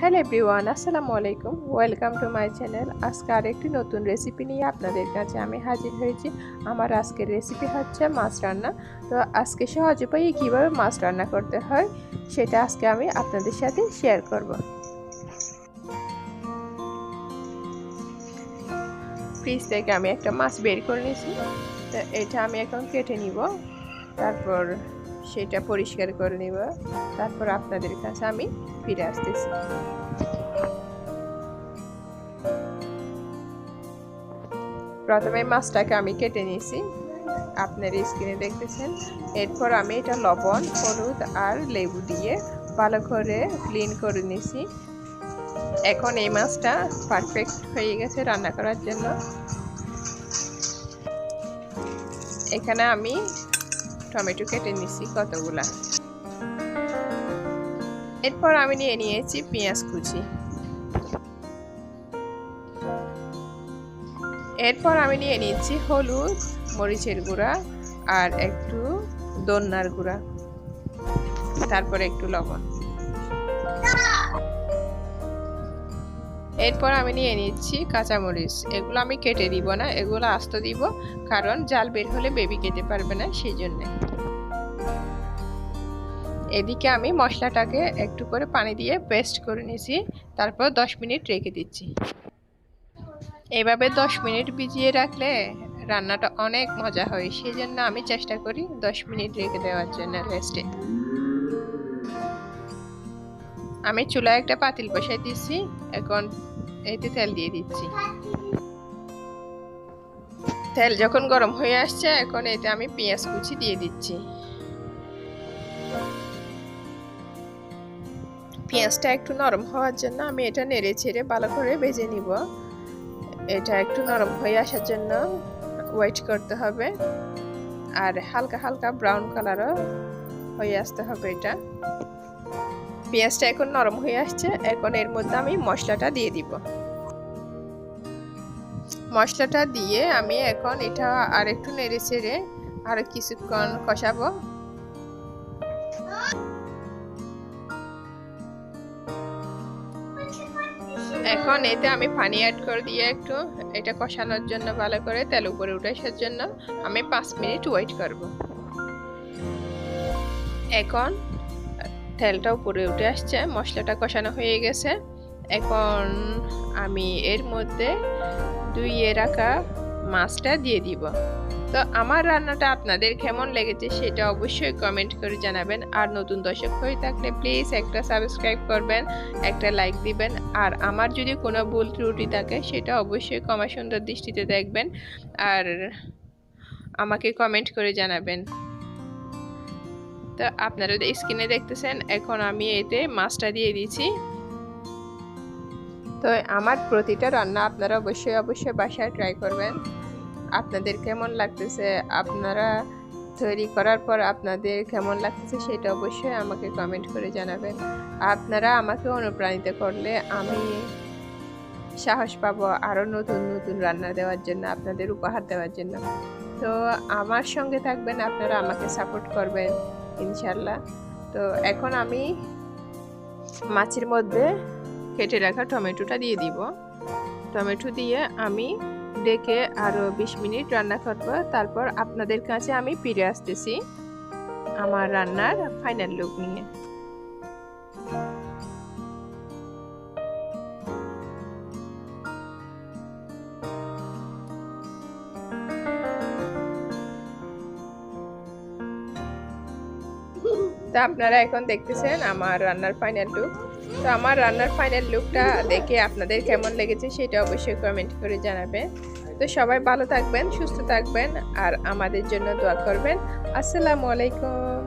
Hello everyone, আসসালামু আলাইকুম। Welcome to my channel. আজকে আরেকটি নতুন রেসিপি নিয়ে আপনাদের কাছে আমি হাজির হয়েছি। আমার আজকের রেসিপি হচ্ছে মাছ রান্না। তো আজকে সহজ উপায়ে কীভাবে মাছ রান্না করতে হয়, সেটা আজকে আমি আপনাদের সাথে শেয়ার করব। ফ্রিজ থেকে আমি একটা মাছ বের করে নিয়েছি। তো এটা আমি এখন কেটে নিব। তারপর সেটা পরিষ্কার করে নিব। তারপর আপনাদের কাছে আমি ফিরে আসতেছি। প্রথমে মাছটাকে আমি কেটে নিয়েছি। আপনার স্ক্রিনে দেখতেছেন। এরপর আমি এটা লবণ, হলুদ আর লেবু দিয়ে ভালো করে ক্লিন করে নিয়েছি। এখন এই মাছটা পারফেক্ট হয়ে গেছে রান্না করার জন্য। এখানে আমি টমেটো কেটে নিছি কতগুলা। এরপর আমি নিয়ে নিয়েছি পেঁয়াজ কুচি। এরপর আমি নিয়ে নিয়েছি হলুদ, মরিচের গুঁড়া আর একটু দন্যার গুঁড়া। তারপর একটু লবণ। এরপর আমি নিয়ে নিচ্ছি কাঁচামরিচ। এগুলো আমি কেটে দিব না, এগুলো আস্ত দিব, কারণ জাল বের হলে বেবি কেটে পারবে না সেই জন্যে এদিকে আমি মশলাটাকে একটু করে পানি দিয়ে পেস্ট করে নিয়েছি, তারপর দশ মিনিট রেখে দিচ্ছি। এভাবে দশ মিনিট ভিজিয়ে রাখলে রান্নাটা অনেক মজা হয় সেই জন্য আমি চেষ্টা করি দশ মিনিট রেখে দেওয়ার জন্য রেস্টে আমি চুলায় একটা পাতিল বসাই দিচ্ছি এখন এতে তেল দিয়ে দিচ্ছি। তেল যখন গরম হয়ে আসছে, এখন এতে আমি পেঁয়াজ কুচি দিয়ে দিচ্ছি। পেঁয়াজটা একটু নরম হওয়ার জন্য আমি এটা নেড়ে ছেড়ে ভালো করে ভেজে নিব। এটা একটু নরম হয়ে আসার জন্য ওয়েট করতে হবে। আর হালকা হালকা ব্রাউন কালারও হয়ে আসতে হবে এটা। পেঁয়াজটা এখন নরম হয়ে আসছে, এখন এর মধ্যে আমি মশলাটা দিয়ে দিব। মশলাটা দিয়ে আমি এখন এটা আর একটু নেড়ে ছেড়ে আর কিছুক্ষণ কষাবো। এখন এতে আমি পানি অ্যাড করে দিয়ে একটু এটা কষানোর জন্য ভালো করে তেল উপরে উঠে আসার জন্য আমি পাঁচ মিনিট ওয়েট করব। এখন তেলটা উপরে উঠে আসছে, মশলাটা কষানো হয়ে গেছে। এখন আমি এর মধ্যে ধুইয়ে রাখা মাছটা দিয়ে দিব। তো আমার রান্নাটা আপনাদের কেমন লেগেছে সেটা অবশ্যই কমেন্ট করে জানাবেন। আর নতুন দর্শক হয়ে থাকলে প্লিজ একটা সাবস্ক্রাইব করবেন, একটা লাইক দিবেন। আর আমার যদি কোনো ভুল ত্রুটি থাকে সেটা অবশ্যই কমা সুন্দর দৃষ্টিতে দেখবেন। আর আমাকে কমেন্ট করে জানাবেন। তো আপনারা স্ক্রিনে দেখতেছেন, এখন আমি এতে মাছটা দিয়ে দিয়েছি। তো আমার প্রতিটা রান্না আপনারা অবশ্যই অবশ্যই বাসায় ট্রাই করবেন। আপনাদের কেমন লাগতেছে? আপনারা তৈরি করার পর আপনাদের কেমন লাগতেছে সেটা অবশ্যই আমাকে কমেন্ট করে জানাবেন। আপনারা আমাকে অনুপ্রাণিত করলে আমি সাহস পাবো আরও নতুন নতুন রান্না দেওয়ার জন্য, আপনাদের উপহার দেওয়ার জন্য। তো আমার সঙ্গে থাকবেন, আপনারা আমাকে সাপোর্ট করবেন। ইনশাল্লাহ। তো এখন আমি মাছের মধ্যে কেটে রাখা টমেটোটা দিয়ে দিব। টমেটো দিয়ে আমি ডেকে আরও বিশ মিনিট রান্না করব। তারপর আপনাদের কাছে আমি ফিরে আসতেছি আমার রান্নার ফাইনাল লুক নিয়ে। তা আপনারা এখন দেখতেছেন, আমার রান্নার ফাইনাল লুক তো আমার রান্নার ফাইনাল লুকটা দেখে আপনাদের কেমন লেগেছে সেটা অবশ্যই কমেন্ট করে জানাবেন। তো সবাই ভালো থাকবেন, সুস্থ থাকবেন, আর আমাদের জন্য দোয়া করবেন। আসসালামু আলাইকুম।